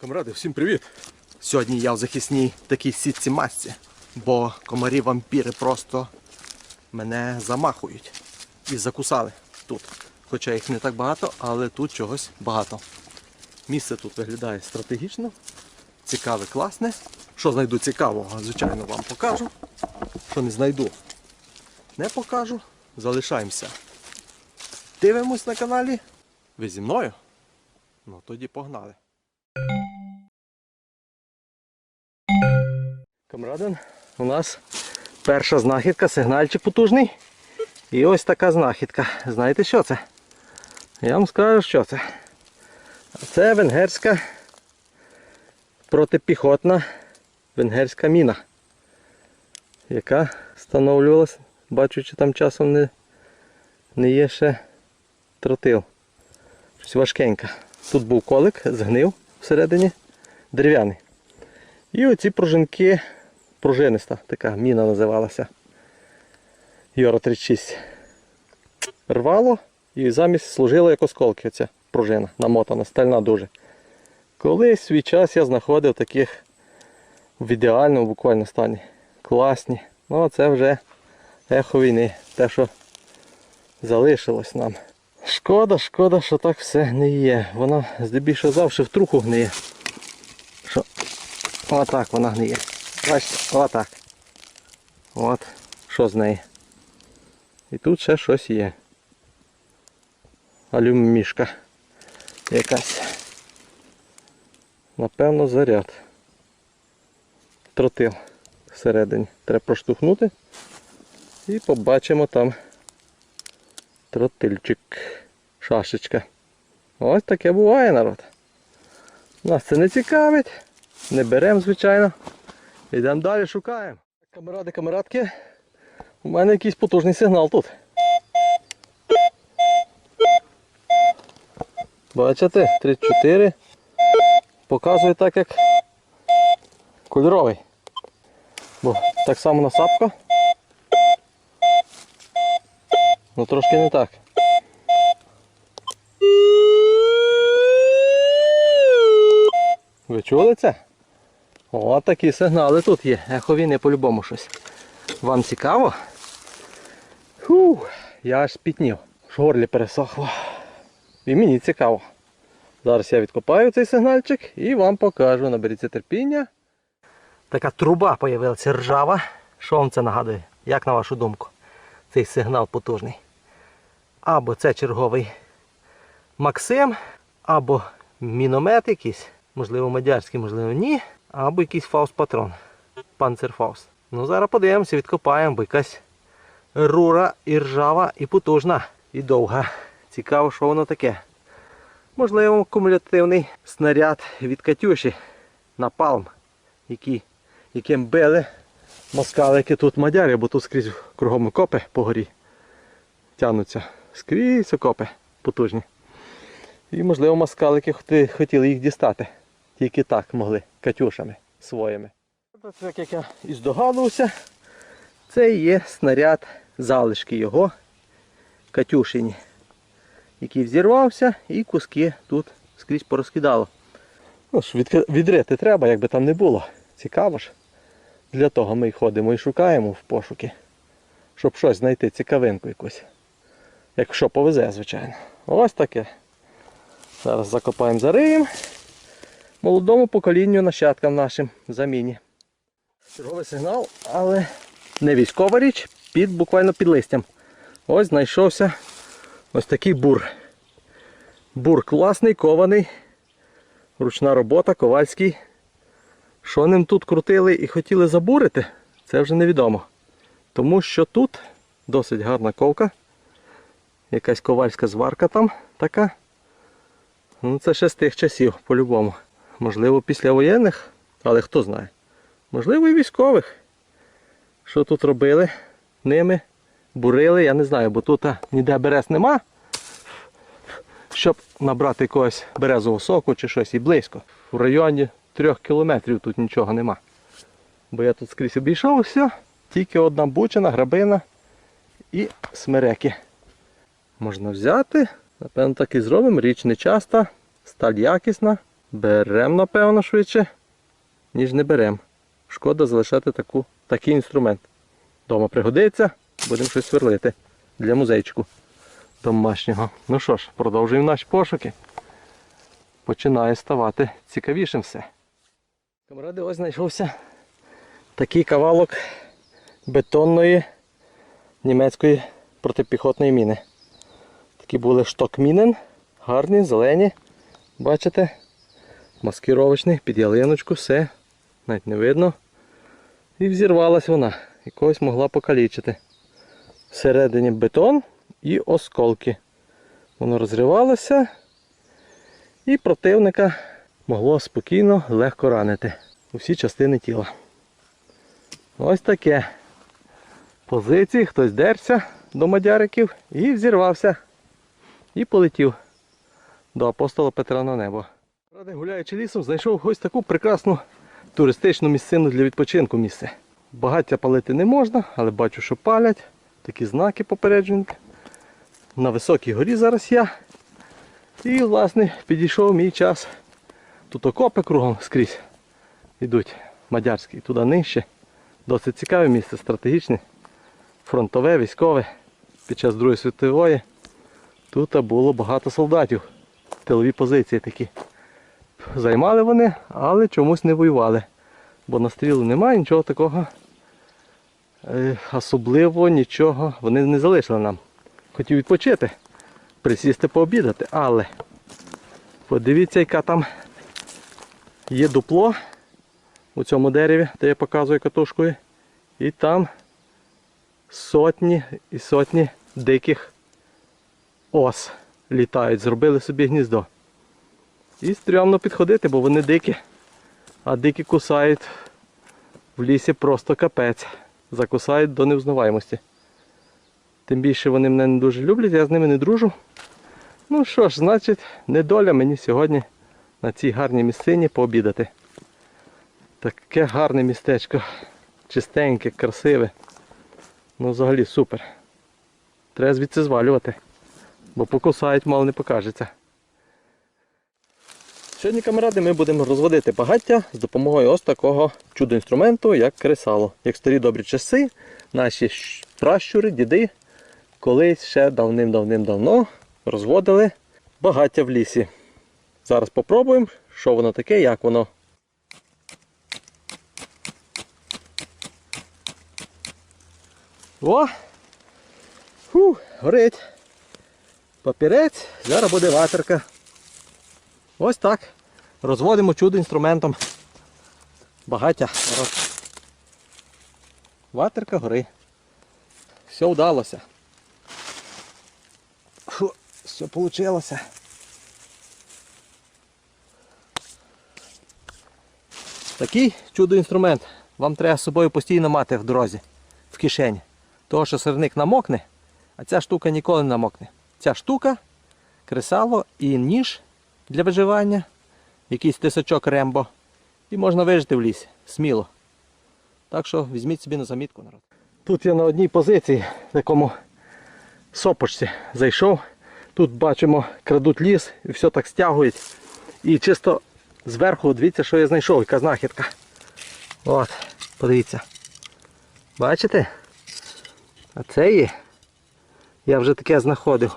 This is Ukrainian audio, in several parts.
Камради, всім привіт! Сьогодні я в захисній такій сітці масці, бо комарі вампіри просто мене замахують і закусали тут. Хоча їх не так багато, але тут чогось багато. Місце тут виглядає стратегічно, цікаве, класне. Що знайду цікавого, звичайно, вам покажу. Що не знайду, не покажу. Залишаємося. Дивимось на каналі. Ви зі мною? Ну тоді погнали. Камрадин, у нас перша знахідка, сигнальчик потужний. І ось така знахідка. Знаєте що це? Я вам скажу, що це. Це венгерська протипіхотна венгерська міна, яка встановлювалася, бачучи там часом не, не є ще тротил. Щось важкенька. Тут був колик, згнив всередині, дерев'яний. І оці пружинки, пружиниста така міна називалася. Йора 36. Рвало і замість служила як осколки оця пружина, намотана, стальна дуже. Колись свій час я знаходив таких в ідеальному буквально стані. Класні. Ну це вже ехо війни. Те, що залишилось нам. Шкода, шкода, що так все гниє. Вона здебільшого завжди в труху гниє. Що Отак вона гниє. Бачите, отак. От, що з неї. І тут ще щось є. Алюмішка. Якась. Напевно, заряд. Тротил всередині. Треба проштовхнути. І побачимо там тротильчик. Шашечка. Ось таке буває народ. Нас це не цікавить. Не беремо, звичайно. Йдемо далі, шукаємо. Камеради, камерадки. У мене якийсь потужний сигнал тут. Бачите? 34. Показує так, як кольоровий. Бо так само насапка. Ну трошки не так. Ви чули це? О, такі сигнали тут є. Ехо війни по-любому щось. Вам цікаво? Фу, я аж спітнів. В горлі пересохло. І мені цікаво. Зараз я відкопаю цей сигнальчик і вам покажу. Наберіться терпіння. Така труба з'явилася ржава. Що вам це нагадує? Як на вашу думку? Цей сигнал потужний. Або це черговий Максим, або міномет якийсь. Можливо, мадярський, можливо, ні. Або якийсь фауст-патрон. Панцерфауст. Ну зараз подивимося, відкопаємо, бо якась рура і ржава, і потужна, і довга. Цікаво, що воно таке. Можливо, кумулятивний снаряд від Катюші напалм, який, яким били москалики тут мадяри, бо тут скрізь кругом окопи по горі тягнуться. Скрізь окопи потужні. І можливо москалики хотіли їх дістати. Тільки так могли, катюшами своїми. Так як я і здогадувався, це є снаряд залишки його катюшині, який взірвався і куски тут скрізь порозкидало. Ну ж, відрити треба, як би там не було. Цікаво ж. Для того ми й ходимо і шукаємо в пошуки, щоб щось знайти, цікавинку якусь. Якщо повезе, звичайно. Ось таке. Зараз закопаємо зариємо. Молодому поколінню нащадкам нашим в заміні. Черговий сигнал, але не військова річ, під буквально під листям. Ось знайшовся ось такий бур. Бур класний, кований. Ручна робота, ковальський. Що ним тут крутили і хотіли забурити, це вже невідомо. Тому що тут досить гарна ковка. Якась ковальська зварка там така. Ну це ще з тих часів, по-любому. Можливо, післявоєнних, але хто знає. Можливо, і військових. Що тут робили ними? Бурили, я не знаю, бо тут ніде берез нема. Щоб набрати якогось березового соку чи щось і близько. В районі трьох кілометрів тут нічого нема. Бо я тут скрізь обійшов все, тільки одна бучина, грабина і смереки. Можна взяти, напевно, так і зробимо. Річ не часта, сталь якісна. Берем, напевно, швидше, ніж не берем. Шкода залишати таку, такий інструмент. Дома пригодиться, будемо щось сверлити для музейчику домашнього. Ну що ж, продовжуємо наші пошуки. Починає ставати цікавішим все. Камради, ось знайшовся такий кавалок бетонної німецької протипіхотної міни. Такі були штокмінен, гарні, зелені. Бачите? Маскировочний, під ялиночку, все, навіть не видно. І взірвалась вона. І когось могла покалічити. Всередині бетон і осколки. Воно розривалося і противника могло спокійно, легко ранити у всі частини тіла. Ось таке. Позиції, хтось дерся до мадяриків і взірвався. І полетів до апостола Петра на небо. Ради гуляючи лісом, знайшов ось таку прекрасну туристичну місцину для відпочинку місце. Багаття палити не можна, але бачу, що палять. Такі знаки попереджені. На високій горі зараз я. І, власне, підійшов мій час. Тут окопи кругом скрізь йдуть мадярські, туди нижче. Досить цікаве місце, стратегічне, фронтове, військове. Під час Другої світової тут було багато солдатів. Тилові позиції такі. Займали вони, але чомусь не воювали. Бо на стрілу немає нічого такого. е, Особливо нічого вони не залишили нам. Хотів відпочити, присісти пообідати, але подивіться, яка там є дупло у цьому дереві, де я показую катушкою. І там сотні і сотні диких ос літають, зробили собі гніздо. І стрьомно підходити, бо вони дикі. А дикі кусають в лісі просто капець. Закусають до невзнаваємості. Тим більше вони мене не дуже люблять, я з ними не дружу. Ну що ж, значить, недоля мені сьогодні на цій гарній місцині пообідати. Таке гарне містечко. Чистеньке, красиве. Ну взагалі супер. Треба звідси звалювати. Бо покусають, мало не покажеться. Сьогодні, камеради, ми будемо розводити багаття з допомогою ось такого чудо-інструменту, як кресало. Як старі добрі часи, наші пращури, діди колись ще давним-давним-давно розводили багаття в лісі. Зараз попробуємо, що воно таке, як воно. О! Фу, горить. Папірець, зараз буде ватерка. Ось так. Розводимо чудо інструментом. Багаття. Ватерка гори. Все вдалося. Фу, все вийшло. Такий чудо-інструмент вам треба з собою постійно мати в дорозі, в кишені. Того, що сирник намокне, а ця штука ніколи не намокне. Ця штука, кресало і ніж для виживання, якийсь тисачок рембо. І можна вижити в лісі. Сміло. Так що візьміть собі на замітку, народ. Тут я на одній позиції, в такому сопочці зайшов. Тут бачимо, крадуть ліс і все так стягують. І чисто зверху дивіться, що я знайшов, яка знахідка. От, подивіться. Бачите? А це є. Я вже таке знаходив.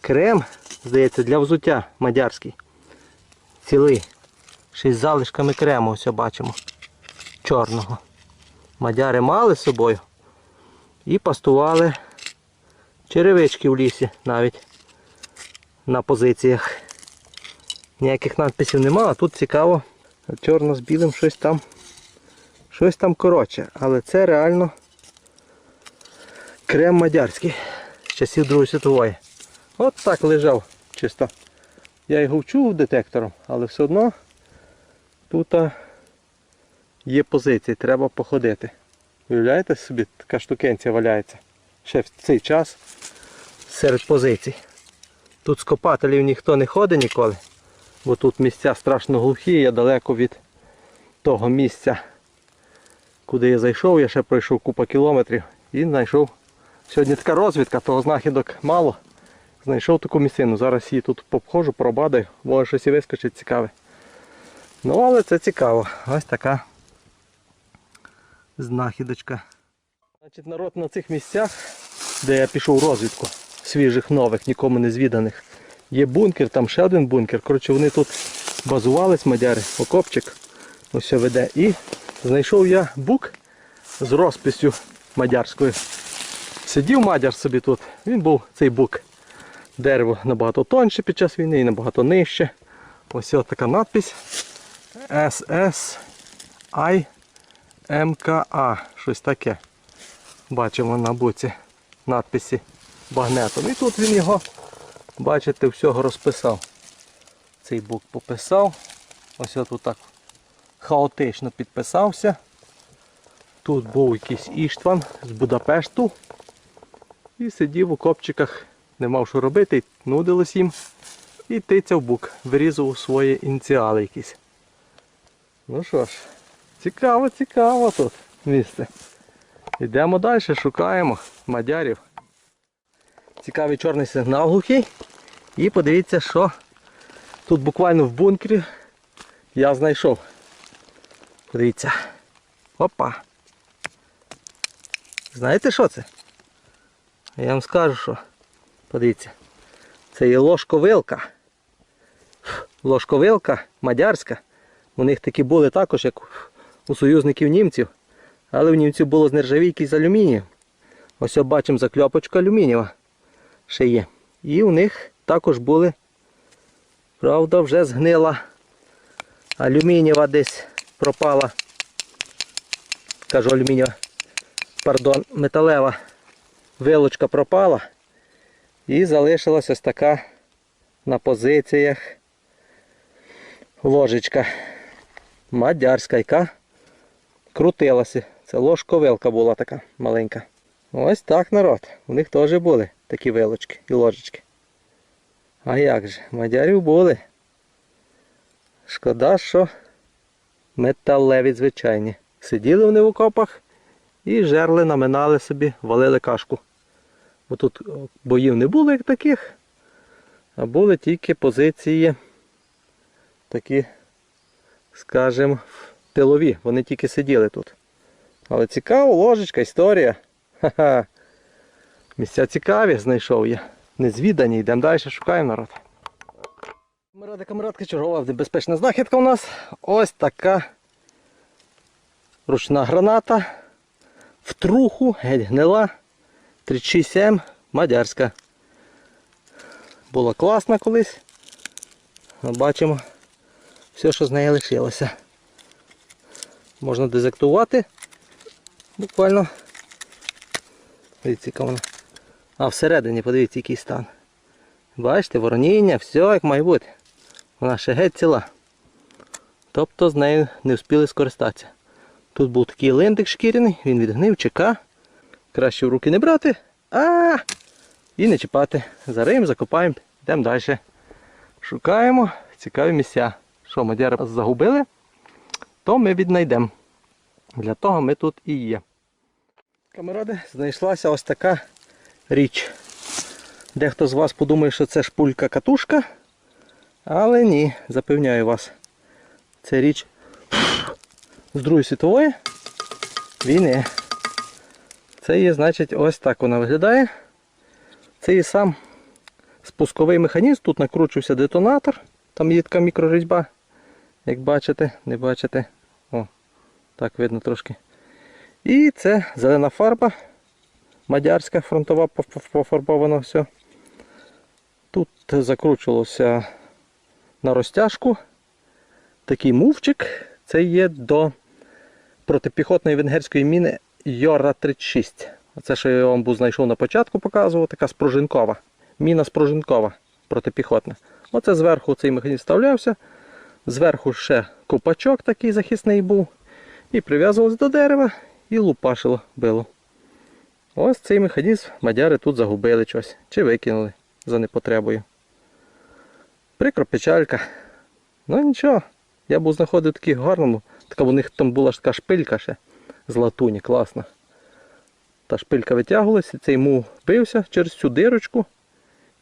Крем, здається, для взуття мадярський. Цілий. Ще з залишками крему, ось бачимо. Чорного. Мадяри мали з собою і пастували черевички в лісі навіть на позиціях. Ніяких надписів нема, а тут цікаво. Чорно з білим щось там. Щось там коротше, але це реально крем мадярський з часів Другої світової. От так лежав чисто. Я його вчув детектором, але все одно тут є позиції, треба походити. Уявляєте собі, така штукенція валяється. Ще в цей час серед позицій. Тут з копателів ніхто не ходить ніколи, бо тут місця страшно глухі, я далеко від того місця, куди я зайшов, я ще пройшов купа кілометрів і знайшов. Сьогодні така розвідка, того знахідок мало. Знайшов таку місцину. Зараз її тут пообходжу, пробадаю, може щось і вискочить цікаве. Ну, але це цікаво. Ось така знахідочка. Значить, народ на цих місцях, де я пішов розвідку, свіжих, нових, нікому не звіданих. Є бункер, там ще один бункер. Коротше, вони тут базувались, мадяри, окопчик. Ось веде. І знайшов я бук з розписю мадярською. Сидів мадяр собі тут. Він був цей бук. Дерево набагато тоньше під час війни і набагато нижче. Ось така надпись. SSI МКА. Щось таке. Бачимо на буці надписі багнетом. І тут він його, бачите, всього розписав. Цей бук пописав. Ось тут так хаотично підписався. Тут був якийсь Іштван з Будапешту. І сидів у копчиках, не мав що робити, нудилось їм. І тицяв бук, вирізував свої ініціали якісь. Ну що ж, цікаво, цікаво тут місце. Йдемо далі, шукаємо мадярів. Цікавий чорний сигнал глухий. І подивіться, що тут буквально в бункері я знайшов. Подивіться. Опа. Знаєте що це? Я вам скажу, що. Подивіться. Це є ложковилка. Ложковилка мадярська. У них такі були також, як у союзників німців. Але в німців було з нержавійки з алюмінію. Ось бачимо закльопочка алюмінієва. Ще є. І у них також були, правда, вже згнила алюмінієва десь пропала. Кажу алюмінієва, пардон, металева вилочка пропала. І залишилась ось така на позиціях ложечка мадярська, яка крутилася. Це ложковилка була така маленька. Ось так народ. У них теж були такі вилочки і ложечки. А як же, мадярів були. Шкода, що металеві звичайні. Сиділи вони в окопах і жерли, наминали собі, валили кашку. Бо тут боїв не було як таких, а були тільки позиції такі, скажімо, тилові. Вони тільки сиділи тут. Але цікава ложечка, історія. Ха-ха. Місця цікаві знайшов я. Незвідані, йдемо далі, шукаємо народ. Камради, камрадки, чергова небезпечна знахідка у нас. Ось така ручна граната. В труху, геть гнила. 36М, мадярська. Була класна колись. Ну, Бачимо все, що з неї лишилося. Можна дезактувати. Буквально. Дивіться, вона. А всередині, подивіться, який стан. Бачите, вороніння, все як має бути. Вона ще геть ціла. Тобто з нею не встигли скористатися. Тут був такий лентик шкіряний, він відгнив, чека. Краще в руки не брати, а і не чіпати. Зариємо, закопаємо, йдемо далі. Шукаємо цікаві місця. Що, мадяри загубили, то ми віднайдемо. Для того ми тут і є. Камеради, знайшлася ось така річ. Дехто з вас подумає, що це шпулька катушка. Але ні, запевняю вас. Це річ з Другої світової війни. Це є, значить, ось так вона виглядає. Це є сам спусковий механізм. Тут накручувався детонатор. Там є така мікрорізьба. Як бачите, не бачите. О, так видно трошки. І це зелена фарба. Мадярська фронтова пофарбована все. Тут закручувалося на розтяжку. Такий мувчик. Це є до протипіхотної венгерської міни Йора 36. Оце, що я вам був знайшов на початку, показував, така спружинкова. Міна спружинкова протипіхотна. Оце зверху цей механізм вставлявся. Зверху ще купачок такий захисний був. І прив'язувалось до дерева і лупашило било. Ось цей механізм мадяри тут загубили щось. Чи викинули за непотребою. Прикро печалька. Ну нічого. Я був знаходив такий гарному. Така у них там була ж така шпилька ще з латуні, класна. Та шпилька витягувалася, цей мув бився через цю дирочку,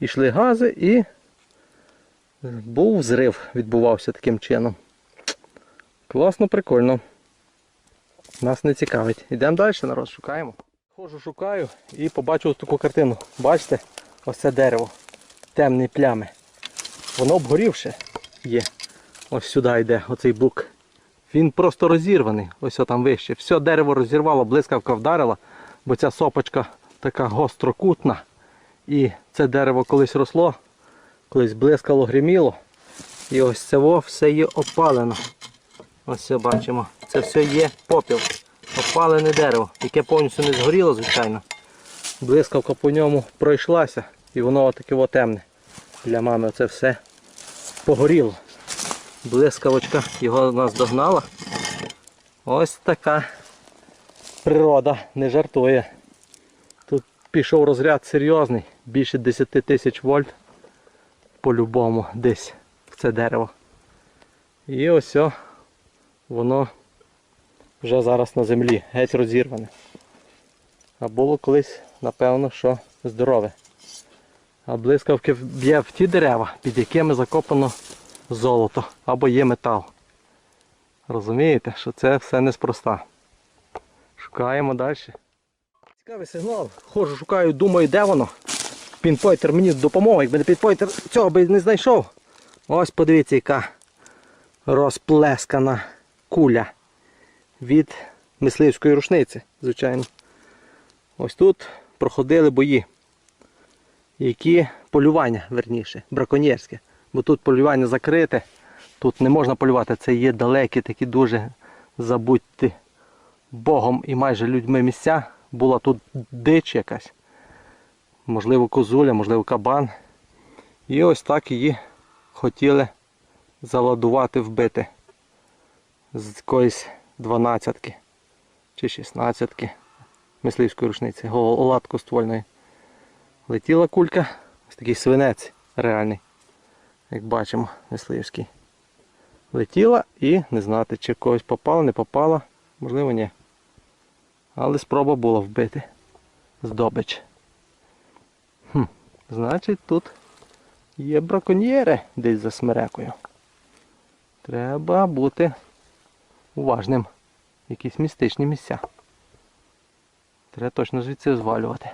йшли гази і був взрив, відбувався таким чином. Класно, прикольно. Нас не цікавить. Йдемо далі, народ, шукаємо. Ходжу, шукаю і побачу ось таку картину. Бачите? Ось це дерево. Темні плями. Воно обгорівше є. Ось сюди йде оцей бук. Він просто розірваний. Ось там вище. Все дерево розірвало, блискавка вдарила, бо ця сопочка така гострокутна. І це дерево колись росло, колись блискало, гриміло. І ось це все є опалено. Ось це бачимо. Це все є попіл. Опалене дерево, яке повністю не згоріло, звичайно. Блискавка по ньому пройшлася і воно отаке темне. Для мами це все погоріло. Блискавочка його нас догнала. Ось така природа не жартує. Тут пішов розряд серйозний, більше 10 тисяч вольт по-любому десь в це дерево. І ось воно вже зараз на землі, геть розірване. А було колись, напевно, що здорове. А блискавки б'є в ті дерева, під якими закопано золото або є метал. Розумієте, що це все неспроста. Шукаємо далі. Цікавий сигнал. Ходжу, шукаю, думаю, де воно. Пінпойтер мені допоможе, якби не пінпойтер, цього би не знайшов. Ось подивіться, яка розплескана куля від мисливської рушниці, звичайно. Ось тут проходили бої. Які полювання, верніше, браконьєрське. Бо тут полювання закрите, тут не можна полювати. Це є далекі, такі дуже забудьте Богом і майже людьми місця. Була тут дич якась. Можливо, козуля, можливо, кабан. І ось так її хотіли заладувати, вбити з якоїсь дванадцятки чи шістнадцятки мисливської рушниці, оладку ствольної. Летіла кулька, ось такий свинець реальний, як бачимо, мисливський. Летіла і не знати, чи когось попала, не попала, можливо ні. Але спроба була вбити здобич. Хм, Значить тут є браконьєри десь за смерекою. Треба бути уважним. Якісь містичні місця. Треба точно звідси звалювати.